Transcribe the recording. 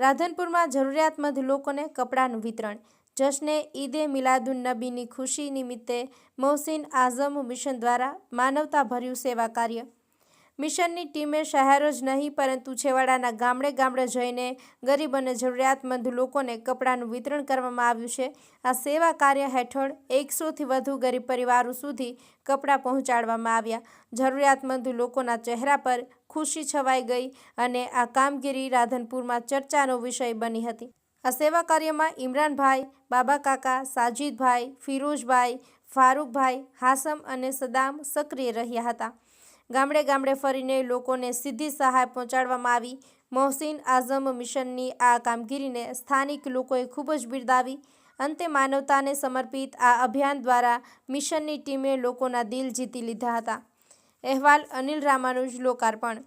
રાધનપુરમાં જરૂરિયાતમંદ લોકોને કપડાનું વિતરણ. જશ્ને ઈદે મિલાદુન નબીની ખુશી નિમિત્તે મોહસિન આઝમ મિશન દ્વારા માનવતાભર્યું સેવા કાર્ય મિશનની ટીમે શહેરો જ નહીં, પરંતુ છેવાડાના ગામડે ગામડે જઈને ગરીબ અને જરૂરિયાતમંદ લોકોને કપડાનું વિતરણ કરવામાં આવ્યું છે. આ સેવા કાર્ય હેઠળ એકસોથી વધુ ગરીબ પરિવારો સુધી કપડાં પહોંચાડવામાં આવ્યા. જરૂરિયાતમંદ લોકોના ચહેરા પર ખુશી છવાઈ ગઈ અને આ કામગીરી રાધનપુરમાં ચર્ચાનો વિષય બની હતી. આ સેવા કાર્યમાં ઇમરાનભાઈ બાબાકાકા સાજીદભાઈ ફિરોઝભાઈ ફારૂકભાઈ, હાસમ અને સદામ સક્રિય રહ્યા હતા. ગામડે ગામડે ફરીને લોકોને સીધી સહાય પહોંચાડવામાં આવી. મોહસિન આઝમ મિશનની આ કામગીરીને સ્થાનિક લોકોએ ખૂબ જ બિરદાવી. અંતે માનવતાને સમર્પિત આ અભિયાન દ્વારા મિશનની ટીમે લોકોના દિલ જીતી લીધા હતા. અહેવાલ અનિલ રામાનુજ લોકાર્પણ.